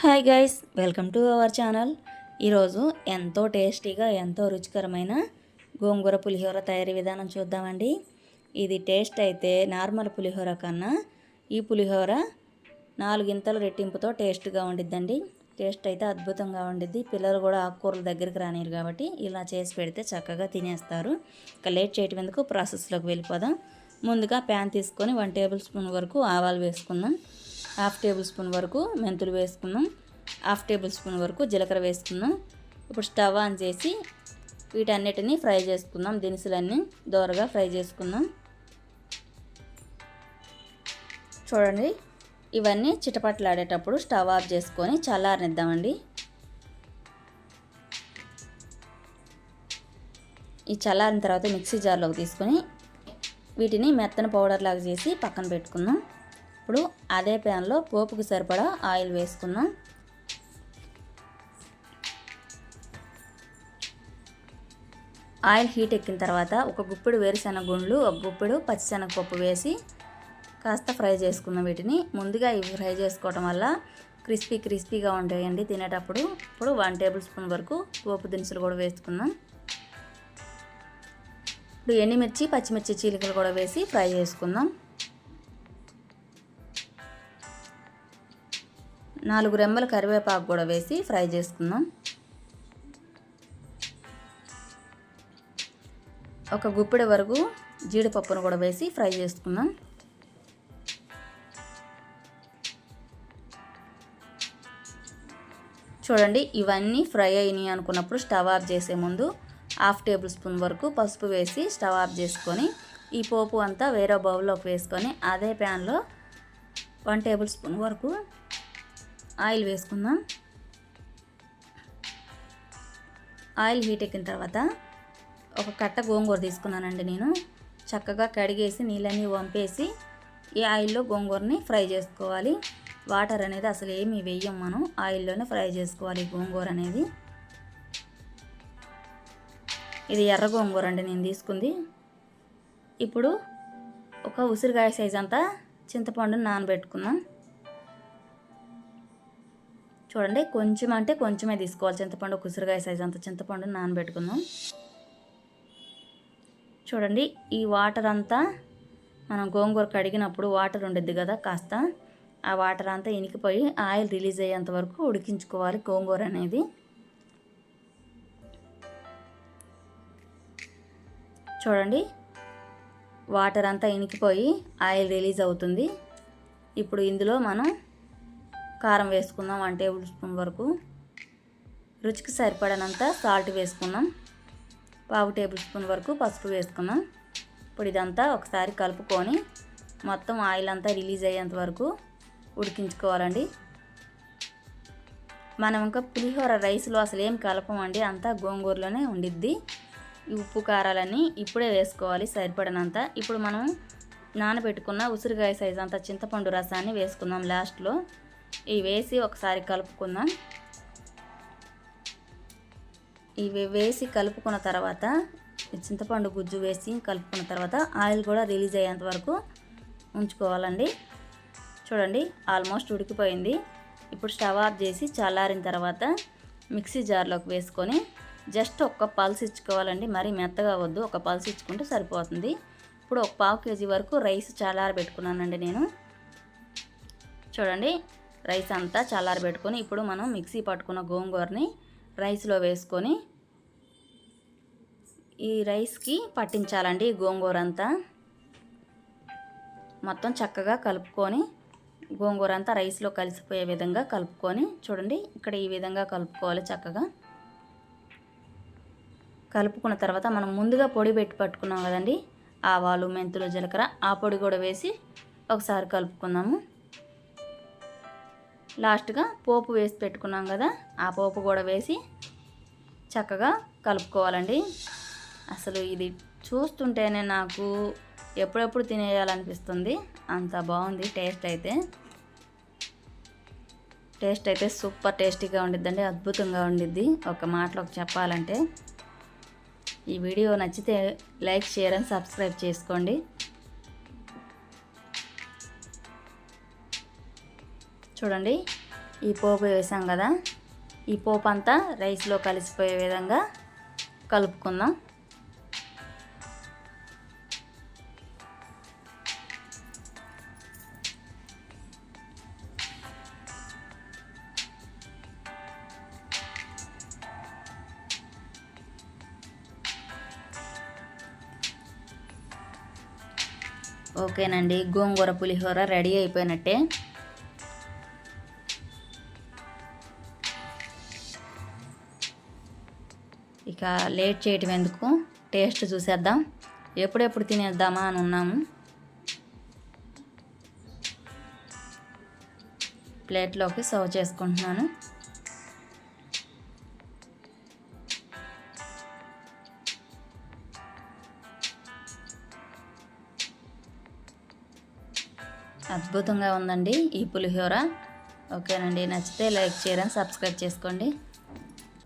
Hi guys welcome to our channel ఈరోజు ఎంతో టేస్టీగా ఎంతో రుచికరమైన గోంగూర పులిహోర తయారీ విధానం చూద్దామండి. ఇది టేస్ట్ అయితే నార్మల్ పులిహోర కన్నా ఈ పులిహోర నాలుగింతల రెట్టింపుతో టేస్ట్గా ఉండిద్దండి. టేస్ట్ అయితే అద్భుతంగా ఉండిద్ది. పిల్లలు కూడా ఆకుకూరల దగ్గరికి రానిరు కాబట్టి ఇలా చేసి పెడితే చక్కగా తినేస్తారు. ఇక లేట్ చేయటం ఎందుకు? ప్రాసెస్లోకి వెళ్ళిపోదాం. ముందుగా ప్యాన్ తీసుకొని వన్ టేబుల్ స్పూన్ వరకు ఆవాలు వేసుకుందాం. హాఫ్ టేబుల్ స్పూన్ వరకు మెంతులు వేసుకున్నాం. హాఫ్ టేబుల్ స్పూన్ వరకు జీలకర్ర వేసుకున్నాం. ఇప్పుడు స్టవ్ ఆన్ చేసి వీటన్నిటిని ఫ్రై చేసుకుందాం. దినుసులన్నీ దోరగా ఫ్రై చేసుకుందాం. చూడండి ఇవన్నీ చిటపట్లాడేటప్పుడు స్టవ్ ఆఫ్ చేసుకొని చల్లారనిద్దామండి. ఈ చల్లారిన తర్వాత మిక్సీ జార్లోకి తీసుకొని వీటిని మెత్తన పౌడర్ లాగా చేసి పక్కన పెట్టుకుందాం. ఇప్పుడు అదే ప్యాన్లో పోపుకు సరిపడా ఆయిల్ వేసుకున్నాం ఆయిల్ హీట్ ఎక్కిన తర్వాత ఒక గుప్పెడు వేరుశెనగ గుండ్లు ఒక గుప్పెడు పచ్చిశనగపప్పు వేసి కాస్త ఫ్రై చేసుకుందాం వీటిని. ముందుగా ఇవి ఫ్రై చేసుకోవటం వల్ల క్రిస్పీ క్రిస్పీగా ఉంటాయండి తినేటప్పుడు. ఇప్పుడు వన్ టేబుల్ స్పూన్ వరకు పోపు దినుసులు కూడా వేసుకుందాం. ఇప్పుడు ఎండుమిర్చి పచ్చిమిర్చి చీలికలు కూడా వేసి ఫ్రై చేసుకుందాం. నాలుగు రెమ్మల కరివేపాకు కూడా వేసి ఫ్రై చేసుకుందాం. ఒక గుప్పెడి వరకు జీడిపప్పును కూడా వేసి ఫ్రై చేసుకుందాం. చూడండి ఇవన్నీ ఫ్రై అయినాయి అనుకున్నప్పుడు స్టవ్ ఆఫ్ చేసే ముందు హాఫ్ టేబుల్ స్పూన్ వరకు పసుపు వేసి స్టవ్ ఆఫ్ చేసుకొని ఈ పోపు అంతా వేరే బౌల్లోకి వేసుకొని అదే ప్యాన్లో వన్ టేబుల్ స్పూన్ వరకు ఆయిల్ వేసుకుందాం. ఆయిల్ హీట్ ఎక్కిన తర్వాత ఒక కట్ట గోంగూర తీసుకున్నానండి నేను. చక్కగా కడిగేసి నీళ్ళన్నీ వంపేసి ఈ ఆయిల్లో గోంగూరని ఫ్రై చేసుకోవాలి. వాటర్ అనేది అసలు ఏమి వేయం మనం. ఆయిల్లోనే ఫ్రై చేసుకోవాలి గోంగూర అనేది. ఇది ఎర్ర గోంగూర అండి నేను తీసుకుంది. ఇప్పుడు ఒక ఉసిరికాయ సైజ్ అంతా చింతపండుని నానబెట్టుకుందాం. చూడండి. కొంచెం అంటే కొంచెమే తీసుకోవాలి. చింతపండు కుసురుగాయ సైజ్ అంత చింతపండు నానబెట్టుకుందాం. చూడండి ఈ వాటర్ అంతా మనం గోంగూర కడిగినప్పుడు వాటర్ ఉండిద్ది కదా కాస్త. ఆ వాటర్ అంతా ఇనికిపోయి ఆయిల్ రిలీజ్ అయ్యేంత వరకు ఉడికించుకోవాలి గోంగూర అనేది. చూడండి వాటర్ అంతా ఇనికిపోయి ఆయిల్ రిలీజ్ అవుతుంది. ఇప్పుడు ఇందులో మనం కారం వేసుకుందాం వన్ టేబుల్ స్పూన్ వరకు. రుచికి సరిపడనంత సాల్ట్ వేసుకుందాం. పావు టేబుల్ స్పూన్ వరకు పసుపు వేసుకుందాం. ఇప్పుడు ఇదంతా ఒకసారి కలుపుకొని మొత్తం ఆయిల్ అంతా రిలీజ్ అయ్యేంత వరకు ఉడికించుకోవాలండి. మనం ఇంకా పులిహోర రైస్లో అసలు ఏం కలపమండి? అంతా గోంగూరలోనే ఉండిద్ది. ఈ ఉప్పు కారాలన్నీ ఇప్పుడే వేసుకోవాలి సరిపడినంత. ఇప్పుడు మనం నానబెట్టుకున్న ఉసిరికాయ సైజ్ అంత చింతపండు రసాన్ని వేసుకుందాం లాస్ట్లో. ఇవి వేసి ఒకసారి కలుపుకుందాం. ఇవి వేసి కలుపుకున్న తర్వాత చింతపండు గుజ్జు వేసి కలుపుకున్న తర్వాత ఆయిల్ కూడా రిలీజ్ అయ్యేంత వరకు ఉంచుకోవాలండి. చూడండి ఆల్మోస్ట్ ఉడికిపోయింది. ఇప్పుడు స్టవ్ ఆఫ్ చేసి చల్లారిన తర్వాత మిక్సీ జార్లోకి వేసుకొని జస్ట్ ఒక్క పల్స్ ఇచ్చుకోవాలండి. మరీ మెత్తగా వద్దు ఒక పల్స్ ఇచ్చుకుంటే సరిపోతుంది. ఇప్పుడు ఒక పావు కేజీ వరకు రైస్ చల్లారబెట్టుకున్నానండి నేను. చూడండి రైస్ అంతా చల్లారబెట్టుకొని ఇప్పుడు మనం మిక్సీ పట్టుకున్న గోంగూరని రైస్లో వేసుకొని ఈ రైస్కి పట్టించాలండి గోంగూర అంతా. మొత్తం చక్కగా కలుపుకొని గోంగూర అంతా రైస్లో కలిసిపోయే విధంగా కలుపుకొని చూడండి ఇక్కడ ఈ విధంగా కలుపుకోవాలి చక్కగా. కలుపుకున్న తర్వాత మనం ముందుగా పొడి పెట్టి పట్టుకున్నాం కదండి ఆవాలు మెంతులు జీలకర్ర ఆ పొడి కూడా వేసి ఒకసారి కలుపుకుందాము. లాస్ట్గా పోపు వేసి పెట్టుకున్నాం కదా ఆ పోపు కూడా వేసి చక్కగా కలుపుకోవాలండి. అసలు ఇది చూస్తుంటేనే నాకు ఎప్పుడెప్పుడు తినేయాలనిపిస్తుంది. అంత బాగుంది టేస్ట్ అయితే. టేస్ట్ అయితే సూపర్ టేస్టీగా ఉండిద్దండి అద్భుతంగా ఉండిద్ది. ఒక మాటలో చెప్పాలంటే ఈ వీడియో నచ్చితే లైక్ షేర్ అండ్ సబ్స్క్రైబ్ చేసుకోండి. చూడండి ఈ పోపు వేసాం కదా. ఈ పోపు అంతా రైస్లో కలిసిపోయే విధంగా కలుపుకుందాం. ఓకేనండి గోంగూర పులిహోర రెడీ అయిపోయినట్టే. ఇక లేట్ చేయటం ఎందుకు? టేస్ట్ చూసేద్దాం. ఎప్పుడెప్పుడు తినేద్దామా అని ఉన్నాము. ప్లేట్లోకి సర్వ్ చేసుకుంటున్నాను. అద్భుతంగా ఉందండి ఈ పులిహోర. ఓకేనండి నచ్చితే లైక్ చేయడం సబ్స్క్రైబ్ చేసుకోండి.